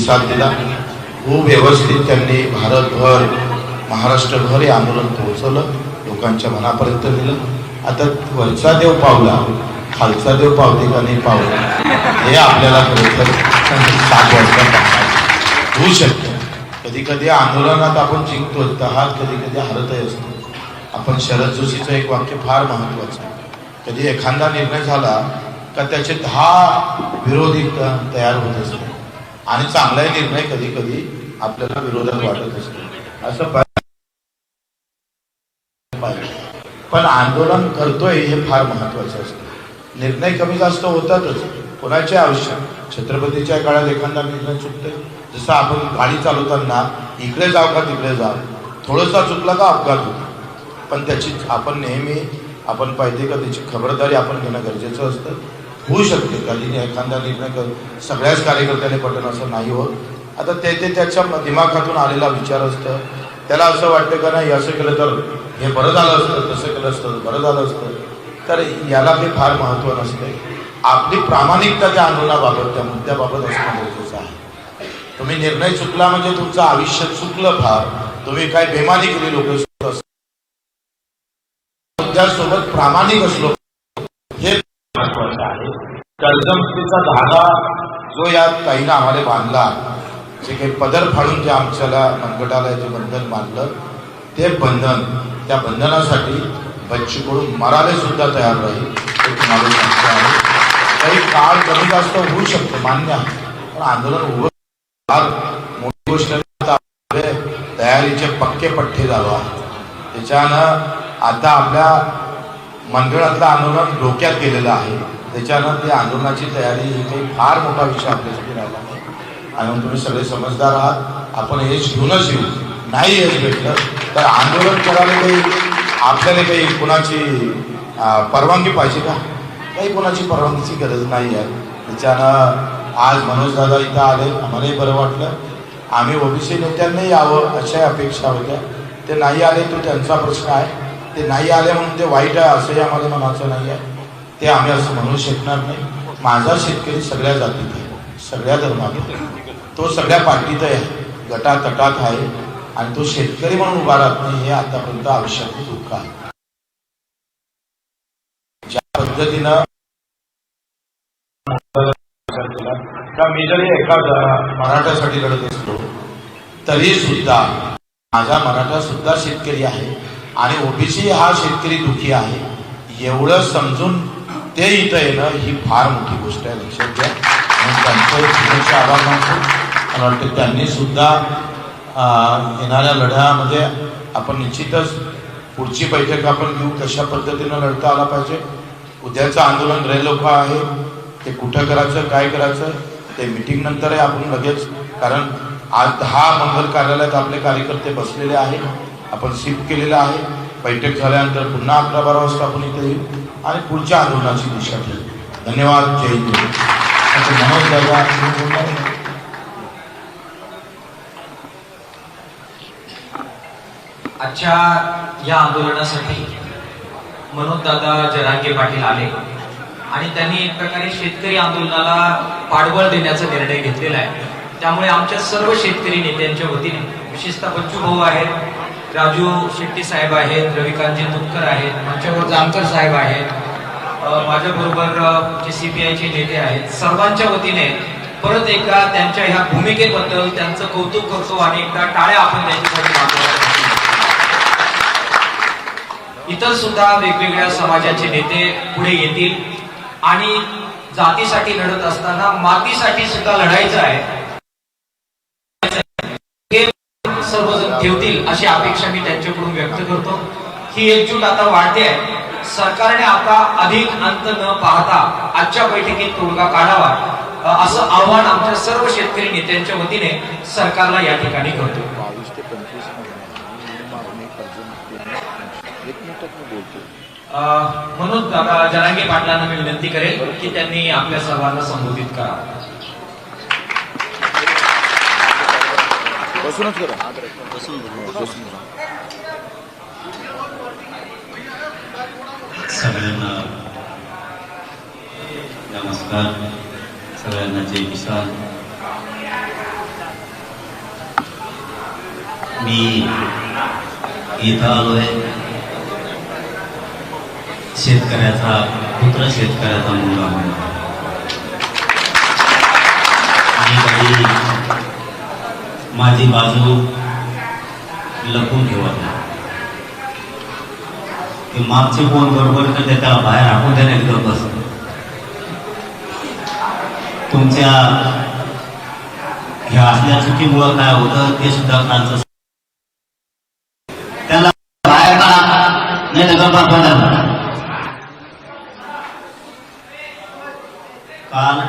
प्रतिसाद दिला खूप व्यवस्थित त्यांनी भारतभर महाराष्ट्रभर हे आंदोलन पोहोचवलं लोकांच्या मनापर्यंत दिलं आता वरचा देव पावला खालचा देव पावते का नाही पावला हे आपल्याला खरंतर सात वाजता होऊ शकतं. कधी कधी आंदोलनात आपण जिंकतो तर हा कधी कधी हरतही असतो. आपण शरद जोशीचं एक वाक्य फार महत्वाचं आहे. कधी एखादा निर्णय झाला का त्याचे दहा विरोधी तयार होत असतात. आणि चांगलाही निर्णय कधी कधी आपल्याला विरोधात वाटत असतो. असं पण आंदोलन करतोय हे फार महत्वाचं असतं. निर्णय कमी जास्त होतातच. कोणाचे आवश्यक? छत्रपतीच्या काळात एखादा निर्णय चुकतोय. जसं आपण गाडी चालवताना इकडे जाव का तिकडे जाव थोडंसा चुकला का अपघात होतो. पण त्याची आपण नेहमी आपण पाहिजे का त्याची खबरदारी आपण घेणं गरजेचं असतं. होऊ शकते. कधी एखादा निर्णय कर सगळ्याच कार्यकर्त्याने पटन असं नाही होत. आता ते ते त्याच्या दिमाखातून आलेला विचार असतं. त्याला असं वाटतं का नाही असं केलं तर हे बरं झालं असतं तसं केलं असतं बरं झालं असतं. तर याला ते फार महत्त्व नसते. आपली प्रामाणिकता त्या आंदोलनाबाबत त्या मुद्द्याबाबत असणं गरजेचं आहे. तुम्ही निर्णय चुकला म्हणजे तुमचं आयुष्य चुकलं फार. तुम्ही काय बेमानी केली लोक मुद्द्यासोबत प्रामाणिक असलो महत्वाचं आहे कर्जमुक्तीचा धागा जो या ताईनं आम्हाला बांधला जे काही पदर फाडून जे आमच्याला मनगटाला जे बंधन बांधलं ते बंधन त्या बंधनासाठी बच्चूकडून मराले सुद्धा तयार राहील हे तुम्हाला सांगतो आहे काही काळ कमी जास्त होऊ शकतो मान्य पण आंदोलन उभं मोठी गोष्ट तयारीचे पक्के पठ्ठे झालो आहे त्याच्यानं आता आपल्या मनगडातलं आंदोलन डोक्यात गेलेलं आहे. त्याच्यानं ते आंदोलनाची तयारी ही काही फार मोठा विषय आपल्यासाठी राहिला नाही. आणि तुम्ही सगळे समजदार आहात. आपण यश घेऊनच येऊ. नाही यश भेटलं तर आंदोलन करायला काही आपल्याला काही कुणाची परवानगी पाहिजे का? काही कोणाची परवानगीची गरज नाही आहे. त्याच्यानं आज मनोज दादा इथं आले. आम्हालाही बरं वाटलं. आम्ही ओबीसी नेत्यांनाही यावं अशाही अपेक्षा होत्या. ते नाही आले तो त्यांचा प्रश्न आहे. ते नाही आले म्हणून ते वाईट आहे असंही आम्हाला म्हणायचं नाही आहे. ते आम्ही असं म्हणू शकणार नाही. माझा शेतकरी सगळ्या जातीत आहे सगळ्या धर्मात आहे. तो सगळ्या पार्टीत आहे गटातटात आहे आणि तो शेतकरी म्हणून उभा राहत नाही हे आतापर्यंत आवश्यक दुःख आहे. ज्या पद्धतीनं का मी जरी एका मराठासाठी लढत असलो तरी सुद्धा माझा मराठा सुद्धा शेतकरी आहे. आणि ओबीसी हा शेतकरी दुखी आहे एवढं समजून ते इथं येणं ही फार मोठी गोष्ट आहे लक्षात घ्या. म्हणून त्यांचे आभार मानतो. मला वाटतं त्यांनी सुद्धा येणाऱ्या लढ्यामध्ये आपण निश्चितच पुढची बैठक आपण घेऊ कशा पद्धतीनं लढता आला पाहिजे. उद्याचं आंदोलन रे लोक आहे ते कुठं करायचं काय करायचं ते मिटिंग नंतर आपण लगेच कारण आज दहा मंगल कार्यालयात आपले कार्यकर्ते बसलेले आहेत. आपण शिफ्ट केलेलं आहे. बैठक झाल्यानंतर पुन्हा अकरा बारा वाजता आपण इथे येऊ आणि पुढच्या आंदोलनाची दिशा ठेवू धन्यवाद. जय हिंद. मनोज दादा आजच्या या आंदोलनासाठी मनोज दादा जरांगे पाटील आले आणि त्यांनी एक प्रकारे शेतकरी आंदोलनाला पाठबळ देण्याचा निर्णय घेतलेला आहे. त्यामुळे आमच्या सर्व शेतकरी नेत्यांच्या वतीने विशेषतः बच्चू भाऊ आहेत राजू शेट्टी साहेब आहेत रविकांतजी तुपकर आहेत आमच्यावर जामकर साहेब आहेत. माझ्याबरोबर जे सी पी आयचे नेते आहेत सर्वांच्या वतीने परत एकदा त्यांच्या ह्या भूमिकेबद्दल त्यांचं कौतुक करतो आणि एकदा टाळ्या आपण त्यांच्यासाठी वाजवल्या इतर सुद्धा वेगवेगळ्या समाजाचे नेते पुढे येतील. आणि जातीसाठी लढत असताना मातीसाठी सुद्धा लढायचं आहे. सर्वजण ठेवतील अशी अपेक्षा मी त्यांच्याकडून व्यक्त करतो. ही एकजूट आता वाढते आहे. सरकारने आता अधिक अंत न पाहता आजच्या बैठकीत तोडगा काढावा असं आव्हान आमच्या सर्व शेतकरी नेत्यांच्या वतीने सरकारला या ठिकाणी करतो. बावीस ते पंचवीस महिने मागणी कर्ज एक मिनिटात मी बोलतो. अ, मनोज दादा जरांगे पाटलांना मी विनंती करेल की त्यांनी आपल्या सर्वांना संबोधित करावं बसूनच करा बसून बसून सगळ्यांना नमस्कार सगळ्यांना जय किसान मी इथं आलोय शेतकऱ्याचा पुत्र शेतकऱ्याचा मुलगा म्हणून माझी बाजू लपून ठेवत नाही. ते मागचे कोण गडबड करते त्याला बाहेर आपण त्याने एकदम बस तुमच्या ह्या असल्या चुकीमुळं काय होतं ते सुद्धा कालचं त्याला बाहेर काढा नाही तर गप्पा बंद काल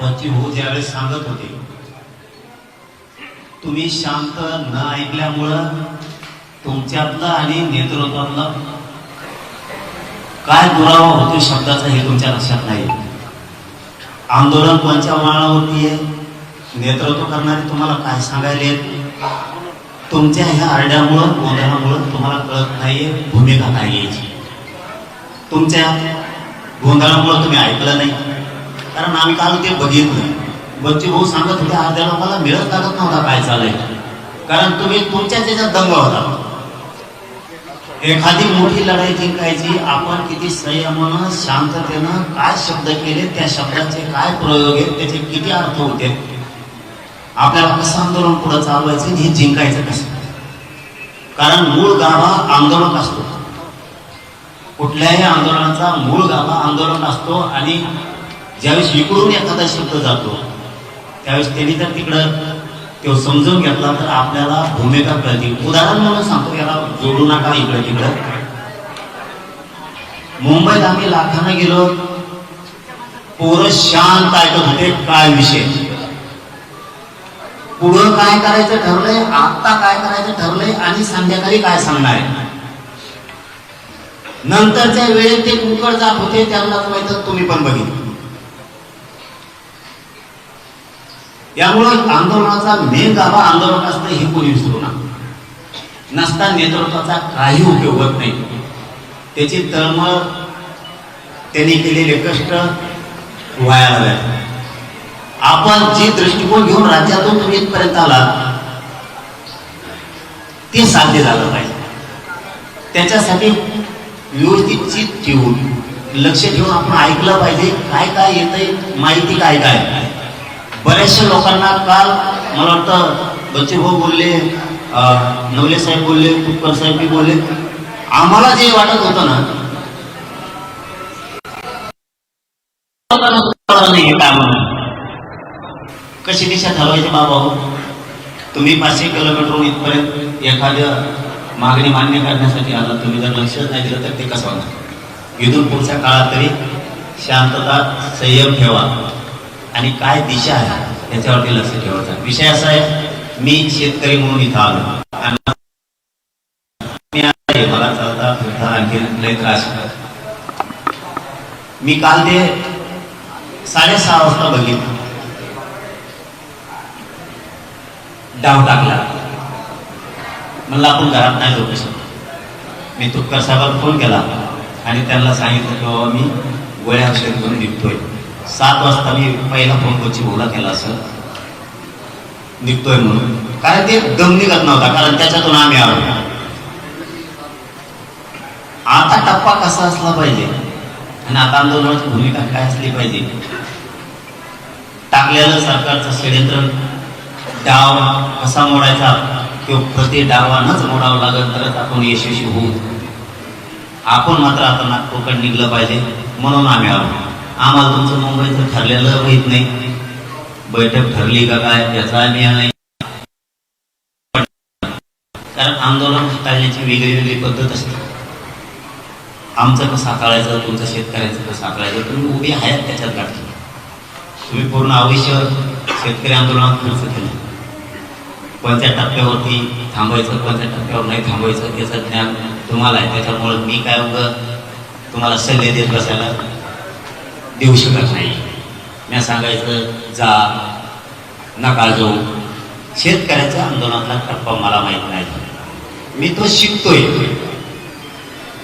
बच्ची भाऊ ज्यावेळेस सांगत होते. तुम्ही शांत न ऐकल्यामुळं तुमच्यातलं आणि नेतृत्वातलं काय दुरावा होतो शब्दाचा हे तुमच्या लक्षात नाही. आंदोलन कोणत्या वळणावरती आहे? नेतृत्व करणारे तुम्हाला काय सांगायला येत? तुमच्या ह्या आरड्यामुळं गोंधळामुळं तुम्हाला कळत नाहीये भूमिका काय घ्यायची. तुमच्या गोंधळामुळं तुम्ही ऐकलं नाही. कारण आम्ही काल ते बघितलं. बच्चे भाऊ सांगत होते अर्ध्या लोकांना मिळत लागत नव्हता काय चालय कारण तुम्ही तुमच्या त्याच्यात दंग होता. एखादी मोठी लढाई जिंकायची आपण किती संयमानं शांततेनं काय शब्द केले त्या शब्दाचे काय प्रयोग आहेत त्याचे किती अर्थ होते? आपल्याला कसं आंदोलन पुढे चालवायचं आणि हे जिंकायचं कसं? कारण मूळ गाभा आंदोलक असतो. कुठल्याही आंदोलनाचा मूळ गाभा आंदोलन असतो आणि ज्यावेळेस इकडून एखादा शब्द जातो त्यावेळेस त्यांनी जर तिकडं तो समजून घेतला तर आपल्याला भूमिका कळते. उदाहरण म्हणून सांगतो याला जोडू नका इकडं तिकडं. मुंबईत आम्ही लाखानं गेलो. पोरं शांत ऐकत होते काय विषय? पुढं काय करायचं ठरलंय आता काय करायचं ठरलंय आणि संध्याकाळी काय सांगणार आहे? नंतरच्या वेळेत ते कुकड जात होते त्यांनाच माहीत तुम्ही पण बघितलं. यामुळं आंदोलनाचा मेन गाभा आंदोलन असतं हे कोणी विसरू नका. नसता नेतृत्वाचा काही उपयोग होत नाही. त्याची तळमळ त्यांनी केलेले कष्ट वाया लागले आपण जे दृष्टिकोन घेऊन राज्यातून तुम्ही इथपर्यंत आलात ते साध्य झालं पाहिजे. त्याच्यासाठी व्यवस्थित चित ठेवून लक्ष ठेवून आपण ऐकलं पाहिजे काय काय येतंय माहिती काय काय? बऱ्याचशा लोकांना काल मला वाटतं बच्चे भाऊ बोलले नवले साहेब बोलले कुटकर साहेब बोलले. आम्हाला जे वाटत होतं ना नाही कशी दिशा ठरवायची बाबा हो? तुम्ही पाचशे किलोमीटरहून इथपर्यंत एखाद्या मागणी मान्य करण्यासाठी आला तुम्ही जर लक्षच नाही दिलं तर ते कसं होणार? इथून पुढच्या काळात तरी शांतता संयम ठेवा. आणि काय दिशा आहे याच्यावरती लक्ष ठेवायचं विषय असा आहे मी शेतकरी म्हणून इथं आलो. आणि मी आहे, मला चालता फिरता आणखी लय त्रास मी काल ते साडेसहा वाजता बघितलं. डाव टाकला. म्हणलं आपण घरात नाही जाऊ शकत. मी तुपकर साहेबांना फोन केला आणि त्यांना सांगितलं की बाबा मी गोळ्या औषध करून निघतोय. सात वाजता मी पहिला फोन कोची बोला केला असं. निघतोय म्हणून. कारण ते दम निघत नव्हता कारण त्याच्यातून आम्ही आलो. आता टप्पा कसा असला पाहिजे? आणि आता आंदोलनाची भूमिका काय असली पाहिजे? टाकलेलं सरकारचं षडयंत्र डाव कसा मोडायचा? किंवा प्रति डावानच मोडावं लागत तरच आपण यशस्वी होऊ. आपण मात्र आता नागपूरकडे निघलं पाहिजे म्हणून आम्ही आलो. आम्हाला तुमचं मुंबईचं ठरलेलं माहीत नाही. बैठक ठरली का काय याचा नाही. कारण आंदोलन हाताळण्याची वेगळी वेगळी पद्धत असते. आमचं कसं हाताळायचं तुमचं शेतकऱ्याचं कसं हाताळायचं तुम्ही उभी आहेत त्याच्यात गाठी तुम्ही पूर्ण आयुष्य शेतकरी आंदोलनात खर्च केलं. कोणत्या टप्प्यावरती थांबायचं कोणत्या टप्प्यावर नाही थांबायचं याचं ज्ञान तुम्हाला आहे. त्याच्यामुळं मी काय उगं तुम्हाला सल्ले देत बसायला देऊ शकत नाही मी सांगायचं जा नका जाऊ. शेतकऱ्याच्या आंदोलनातला टप्पा मला माहीत नाही. मी तो शिकतोय.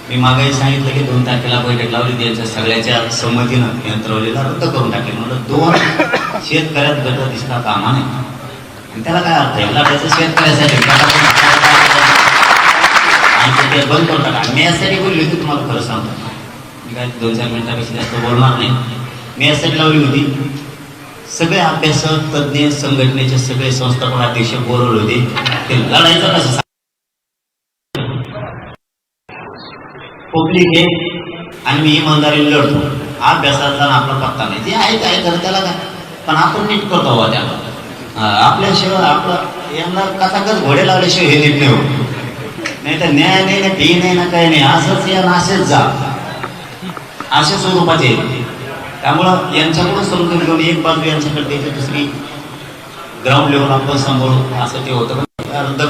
मी मागे सांगितलं की दोन तारखेला बैठक लावली त्यांच्या सगळ्याच्या संमतीनं यंत्रवलीला रद्द करून टाकले. म्हणलं दोन शेतकऱ्यात गट दिसता कामा नाही आणि त्याला काय अर्थ आहे? त्याचं शेतकऱ्यासाठी त्याला ते बंद करून टाका. मी यासाठी बोलली होती तुम्हाला खरं सांगतो. मी काय दोन चार मिनिटापेक्षा जास्त बोलणार नाही. मी यासाठी लावली होती सगळे अभ्यासक तज्ज्ञ संघटनेचे सगळे संस्थापन अध्यक्ष बोलवले होते ते लढायचं कसं पब्लिक आहे आणि मी इमानदारीने लढतो. अभ्यासाचा आपला पत्ता नाही जे आहे काय खरं त्याला काय? पण आपण नीट करतो बा त्याला आपल्याशिवाय आपलं यांना कथाकच घोडे लावल्याशिवाय हे नीट नाही होत. नाही तर न्याय नाही ना फी नाही ना काही नाही. असंच या ना असेच जा. अशा स्वरूपाचे. आहेत. त्यामुळं यांच्याकडून समजून घेऊन एक बाजू यांच्याकडे द्यायची दुसरी ग्राउंड लेवल आपण सांभाळू असं ते होतं. रद्द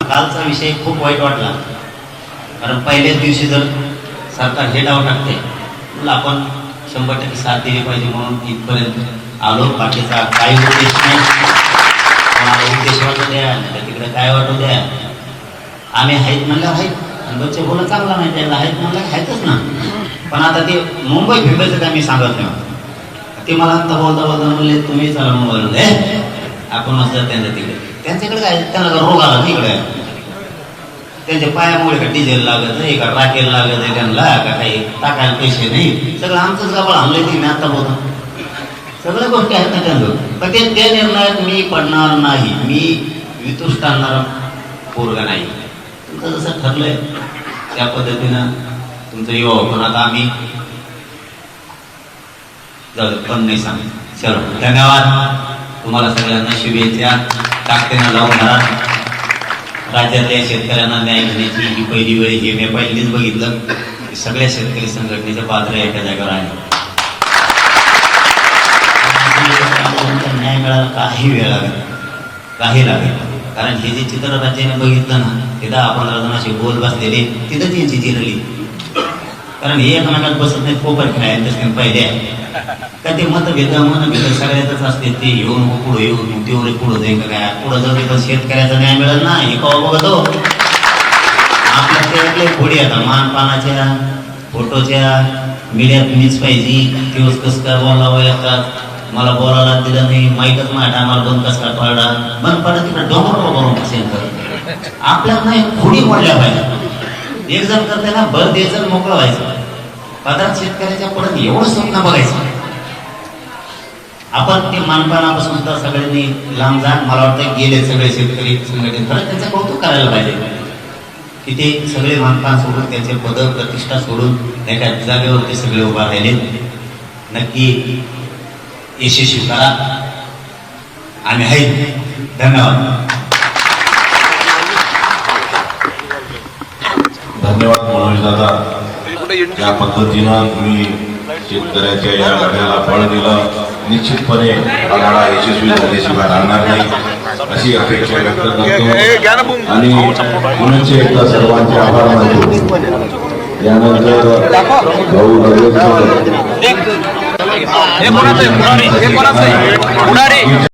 कालचा विषय खूप वाईट वाटला. कारण पहिल्याच दिवशी जर सरकार हे डाव टाकते तर आपण शंभर टक्के साथ दिली पाहिजे म्हणून इथपर्यंत आलो. बाकीचा काही उद्देश नाही. उद्देश वाटू द्या तिकडे काय वाटू द्या. आम्ही आहेत म्हणलं आहेत. आंबोचे बोला चांगला नाही त्याला आहेत म्हणलं आहेतच ना. पण आता ते मुंबई फिरवायचं काय मी सांगत नाही ते मला आता बोलता बोलता म्हणले तुम्ही चला मुंबईला आपण मस्त त्यांच्या तिकडे. त्यांच्याकडे काय त्यांना रोग आला ना इकडे? त्यांच्या पायामुळे का डिझेल लागत आहे का राखेल लागत आहे त्यांना का काही टाकायला पैसे नाही? सगळं आमचंच गाबळ आणलंय ते मी आता बोलतो. सगळ्या गोष्टी आहेत ना त्यांचं. पण ते त्या निर्णयात मी पडणार नाही. मी वितुष्ट आणणारा पोरगा नाही. तुमचं जसं ठरलंय त्या पद्धतीनं तुमचं युवा पण आता आम्ही जाऊ पण नाही सांग चलो धन्यवाद. तुम्हाला सगळ्यांना शुभेच्छा. ताकदीनं लावून धरा राज्यातल्या शेतकऱ्यांना न्याय घेण्याची ही पहिली वेळ ही मी पहिलीच बघितलं. सगळ्या शेतकरी संघटनेच्या पात्र एका जागेवर आहे न्याय मिळाला काही वेळ लागेल काही लागेल कारण हे जे चित्र राज्याने बघितलं ना ते दहा पंधरा जण गोल बसलेले तिथं त्यांची जिरली कारण हे एकमेकात बसत नाही पोपर खेळायला त्याच्याने पहिले का ते मतभेद मनभेद सगळ्यातच असते ते येऊन मग पुढे येऊन तेवढे पुढे जाईल का काय? पुढे जाऊ दे पण शेतकऱ्याचा न्याय मिळत ना हे कवा बघतो? आपल्या त्यातले पुढे आता मानपानाच्या फोटोच्या मीडियात मीच पाहिजे दिवस कस काय बोलावं येतात मला बोलायला दिलं नाही माहीतच माझ्या आम्हाला दोन कस काय पडला. बंद पडत तिकडे डोंगर करून असेल तर. आपल्यात नाही खोडी मोडल्या पाहिजे. एक जण तर त्याला भर द्यायचं आणि मोकळं व्हायचं. पदार्थ शेतकऱ्याच्या पडत एवढं स्वप्न बघायचं. आपण ते मानपानापासून तर सगळ्यांनी लांब जाण मला वाटतं गेले सगळे शेतकरी संघटन. खरं त्यांचं कौतुक करायला पाहिजे. की ते सगळे मानपान सोडून त्यांचे पद प्रतिष्ठा सोडून एका जागेवरती सगळे उभा राहिले. नक्की यशस्वी करा आम्ही आहे धन्यवाद धन्यवाद मनोज दादा या पद्धतीनं तुम्ही शेतकऱ्याच्या या लढ्याला बळ दिलं निश्चितपणे हा लढा यशस्वी झाल्याशिवाय राहणार नाही अशी अपेक्षा व्यक्त करतो आणि पुनश्च एकदा सर्वांचे आभार मानतो यानंतर भाऊ रघुवीर चौधरी.